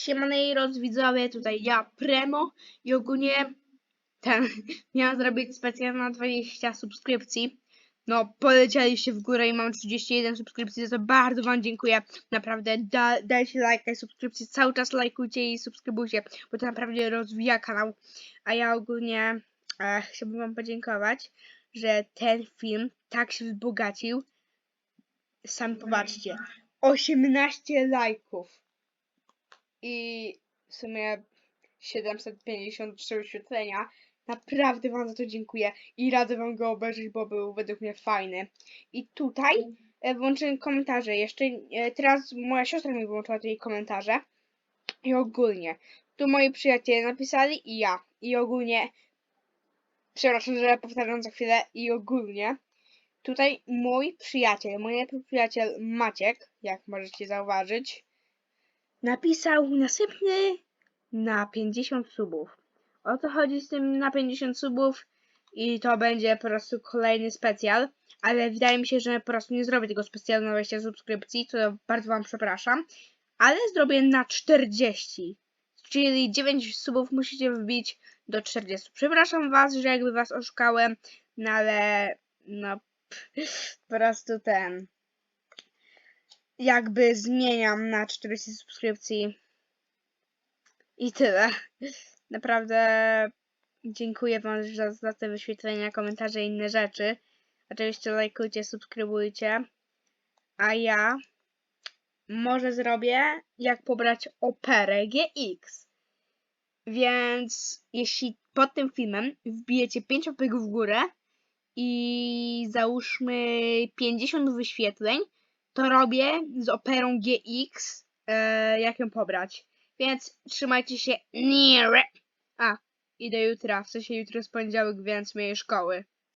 Siemanejros widzowie, tutaj ja, Premo i ogólnie ten, miałam zrobić specjal na 20 subskrypcji. No, polecieliście w górę i mam 31 subskrypcji, za to bardzo wam dziękuję. Naprawdę, da, dajcie lajka i subskrypcję, cały czas lajkujcie i subskrybujcie, bo to naprawdę rozwija kanał. A ja ogólnie e, chciałbym wam podziękować, że ten film tak się wzbogacił. Sami popatrzcie, 18 lajków i w sumie 753 wyświetlenia. Naprawdę Wam za to dziękuję i radzę Wam go obejrzeć, bo był według mnie fajny. I tutaj e, włączyłem komentarze. Jeszcze e, teraz moja siostra mi włączyła tutaj komentarze. I ogólnie. Tu moi przyjaciele napisali i ja. I ogólnie. Przepraszam, że powtarzam za chwilę. I ogólnie. Tutaj mój przyjaciel, mój najlepszy przyjaciel Maciek, jak możecie zauważyć, napisał następny na 50 subów. O co chodzi z tym na 50 subów i to będzie po prostu kolejny specjal, ale wydaje mi się, że po prostu nie zrobię tego specjalu na 20 subskrypcji, to bardzo Wam przepraszam, ale zrobię na 40, czyli 9 subów musicie wbić do 40. Przepraszam Was, że jakby Was oszukałem, no ale no po prostu ten jakby zmieniam na 40 subskrypcji i tyle. Naprawdę dziękuję Wam za, za te wyświetlenia, komentarze i inne rzeczy. Oczywiście lajkujcie, subskrybujcie. A ja może zrobię, jak pobrać Operę GX. Więc jeśli pod tym filmem wbijecie 5 łapek w górę i załóżmy 50 wyświetleń, to robię z Operą GX, e, jak ją pobrać. Więc trzymajcie się. A, idę jutra, w sensie jutro jest poniedziałek, więc mojej szkoły.